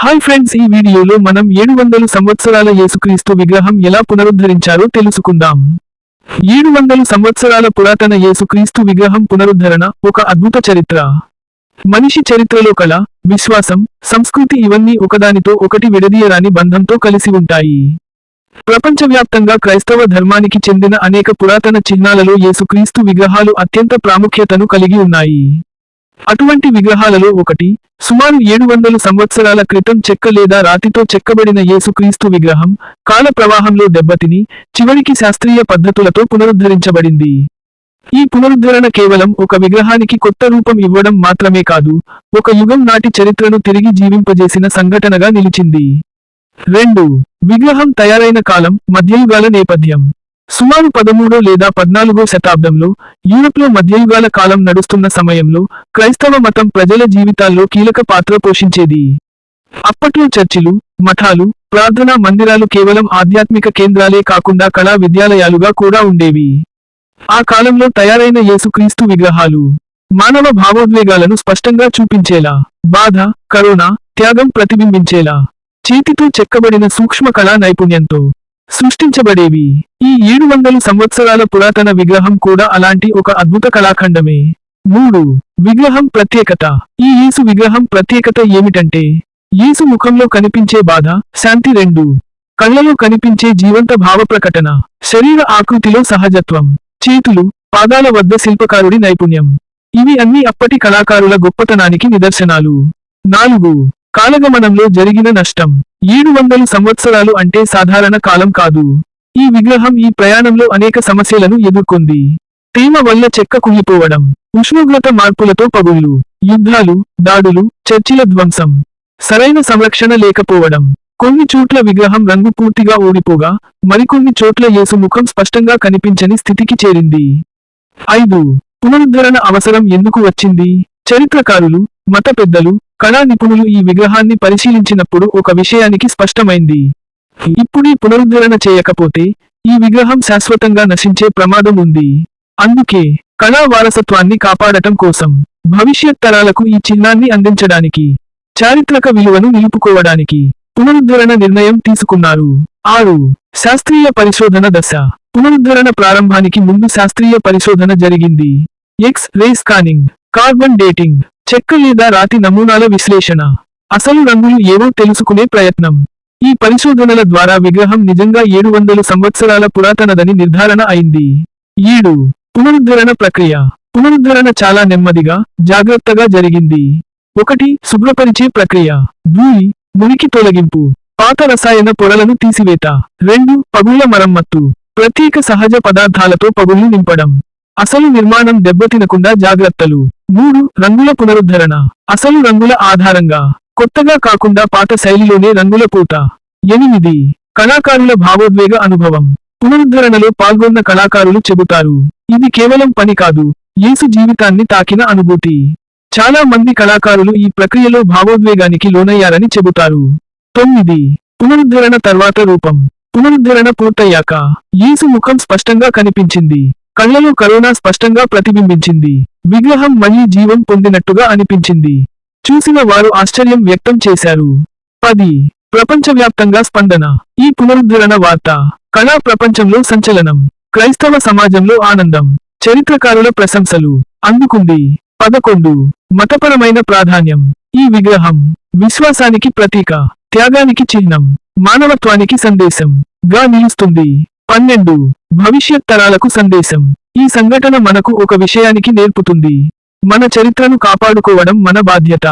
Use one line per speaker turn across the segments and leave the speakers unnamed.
Hi friends ఈ వీడియోలో మనం ఏడు వందల సంవత్సరాల యేసుక్రీస్తు విగ్రహం ఎలా పునరుద్ధరించారో తెలుసుకుందాం. ఏడు వందల సంవత్సరాల పురాతన యేసుక్రీస్తు విగ్రహం పునరుద్ధరణ ఒక అద్భుత చరిత్ర. మనిషి చరిత్రలో కళ విశ్వాసం సంస్కృతి ఇవన్నీ ఒకదానితో ఒకటి విడదీయరాని బంధంతో కలిసి ఉంటాయి. ప్రపంచవ్యాప్తంగా క్రైస్తవ ధర్మానికి చెందిన అనేక పురాతన చిహ్నాలలో యేసుక్రీస్తు విగ్రహాలు అత్యంత ప్రాముఖ్యతను కలిగి ఉన్నాయి. అటువంటి విగ్రహాలలో ఒకటి సుమారు ఏడు వందలు సంవత్సరాల క్రితం చెక్క లేదా రాతితో చెక్కబడిన యేసుక్రీస్తు విగ్రహం కాల ప్రవాహంలో దెబ్బతిని చివరికి శాస్త్రీయ పద్ధతులతో పునరుద్ధరించబడింది. ఈ పునరుద్ధరణ కేవలం ఒక విగ్రహానికి కొత్త రూపం ఇవ్వడం మాత్రమే కాదు ఒక యుగం నాటి చరిత్రను తిరిగి జీవింపజేసిన సంఘటనగా నిలిచింది. రెండు విగ్రహం తయారైన కాలం మధ్యయుగాల నేపథ్యం. సుమారు పదమూడో లేదా పద్నాలుగో శతాబ్దంలో యూరప్లో మధ్యయుగాల కాలం నడుస్తున్న సమయంలో క్రైస్తవ మతం ప్రజల జీవితాల్లో కీలక పాత్ర పోషించేది. అప్పట్లో చర్చిలు మఠాలు ప్రార్థనా మందిరాలు కేవలం ఆధ్యాత్మిక కేంద్రాలే కాకుండా కళా విద్యాలయాలుగా కూడా ఉండేవి. ఆ కాలంలో తయారైన యేసుక్రీస్తు విగ్రహాలు మానవ భావోద్వేగాలను స్పష్టంగా చూపించేలా బాధ కరుణ త్యాగం ప్రతిబింబించేలా చేతితో చెక్కబడిన సూక్ష్మ కళా నైపుణ్యంతో సృష్టించబడేవి. ఈ ఏడు వందలు సంవత్సరాల పురాతన విగ్రహం కూడా అలాంటి ఒక అద్భుత కళాఖండమే. మూడు. విగ్రహం ప్రత్యేకత. ఈ యేసు విగ్రహం ప్రత్యేకత ఏమిటంటే యేసు ముఖంలో కనిపించే బాధ శాంతి రెండు. కళ్ళలో కనిపించే జీవంత భావ ప్రకటన శరీర ఆకృతిలో సహజత్వం చేతులు పాదాల వద్ద శిల్పకారుడి నైపుణ్యం. ఇవి అన్ని అప్పటి కళాకారుల గొప్పతనానికి నిదర్శనాలు. నాలుగు. కాలగమనంలో జరిగిన నష్టం. ఏడు వందలు సంవత్సరాలు అంటే సాధారణ కాలం కాదు. ఈ విగ్రహం ఈ ప్రయాణంలో అనేక సమస్యలను ఎదుర్కొంది. తేమ వల్ల చెక్క కుళ్ళిపోవడం ఉష్ణోగ్రత మార్పులతో పగుళ్ళు యుద్ధాలు దాడులు చర్చిల ధ్వంసం సరైన సంరక్షణ లేకపోవడం. కొన్ని చోట్ల విగ్రహం రంగు పూర్తిగా ఓడిపోగా మరికొన్ని చోట్ల యేసు ముఖం స్పష్టంగా కనిపించని స్థితికి చేరింది. ఐదు. పునరుద్ధరణ అవసరం ఎందుకు వచ్చింది? చరిత్రకారులు మత పెద్దలు కళా నిపుణులు ఈ విగ్రహాన్ని పరిశీలించినప్పుడు ఒక విషయానికి స్పష్టమైంది. ఇప్పుడీ పునరుద్ధరణ చేయకపోతే ఈ విగ్రహం శాశ్వతంగా నశించే ప్రమాదం ఉంది. అందుకే కళా వారసత్వాన్ని కాపాడటం కోసం భవిష్యత్ తరాలకు ఈ చిహ్నాన్ని అందించడానికి చారిత్రక విలువను నిలుపుకోవడానికి పునరుద్ధరణ నిర్ణయం తీసుకున్నారు. ఆరు. శాస్త్రీయ పరిశోధన దశ. పునరుద్ధరణ ప్రారంభానికి ముందు శాస్త్రీయ పరిశోధన జరిగింది. X ray scanning carbon dating చెక్క లేదా రాతి నమూనాల విశ్లేషణ. అసలు రంగులు ఏవో తెలుసుకునే ప్రయత్నం. ఈ పరిశోధనల ద్వారా విగ్రహం నిజంగా ఏడు వందల సంవత్సరాల పురాతనదని నిర్ధారణ అయింది. ఏడు. పునరుద్ధరణ ప్రక్రియ. పునరుద్ధరణ చాలా నెమ్మదిగా జాగ్రత్తగా జరిగింది. ఒకటి. శుభ్రపరిచే ప్రక్రియ. దూయి. మురికి తొలగింపు. పాత రసాయన పొరలను తీసివేత. రెండు. పగుళ్ళ మరమ్మత్తు. ప్రత్యేక సహజ పదార్థాలతో పగుళ్ళు నింపడం. అసలు నిర్మాణం దెబ్బతినకుండా జాగ్రత్తలు. మూడు రంగుల పునరుద్ధరణ. అసలు రంగుల ఆధారంగా కొత్తగా కాకుండా పాత శైలిలోనే రంగుల పూట ఎనిమిది కళాకారుల భావోద్వేగ అనుభవం. పునరుద్ధరణలో పాల్గొన్న కళాకారులు చెబుతారు ఇది కేవలం పని కాదు యేసు జీవితాన్ని తాకిన అనుభూతి. చాలా మంది కళాకారులు ఈ ప్రక్రియలో భావోద్వేగానికి లోనయ్యారని చెబుతారు. తొమ్మిది పునరుద్ధరణ తర్వాత రూపం. పునరుద్ధరణ పూర్తయ్యాక యేసు ముఖం స్పష్టంగా కనిపించింది. కళ్ళలో కరోనా స్పష్టంగా ప్రతిబింబించింది. విగ్రహం మళ్ళీ జీవం పొందినట్టుగా అనిపించింది. చూసిన వారు ఆశ్చర్యం వ్యక్తం చేశారు. పది. ప్రపంచవ్యాప్తంగా స్పందన. ఈ పునరుద్ధరణ వార్త. కళా ప్రపంచంలో సంచలనం. క్రైస్తవ సమాజంలో ఆనందం. చరిత్రకారుల ప్రశంసలు. అందుకుంది. పదకొండు. మతపరమైన ప్రాధాన్యం. ఈ విగ్రహం. విశ్వాసానికి ప్రతీక. త్యాగానికి చిహ్నం. మానవత్వానికి సందేశం. గా నిలుస్తుంది. పన్నెండు. భవిష్యత్ తరాలకు సందేశం. ఈ సంఘటన మనకు ఒక విషయానికి నేర్పుతుంది. మన చరిత్రను కాపాడుకోవడం మన బాధ్యత.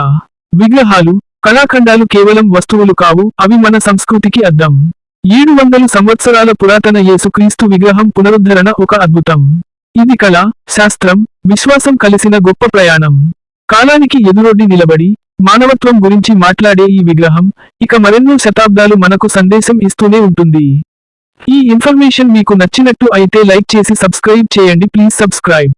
విగ్రహాలు కళాఖండాలు కేవలం వస్తువులు కావు అవి మన సంస్కృతికి అద్దం. ఏడు వందలు సంవత్సరాల పురాతన యేసుక్రీస్తు విగ్రహం పునరుద్ధరణ ఒక అద్భుతం. ఇది కళ శాస్త్రం విశ్వాసం కలిసిన గొప్ప ప్రయాణం. కాలానికి ఎదురొడ్డి నిలబడి మానవత్వం గురించి మాట్లాడే ఈ విగ్రహం ఇక మరెన్నో శతాబ్దాలు మనకు సందేశం ఇస్తూనే ఉంటుంది. ఈ ఇన్ఫర్మేషన్ మీకు నచ్చినట్టు అయితే లైక్ చేసి సబ్స్క్రైబ్ చేయండి. Please subscribe.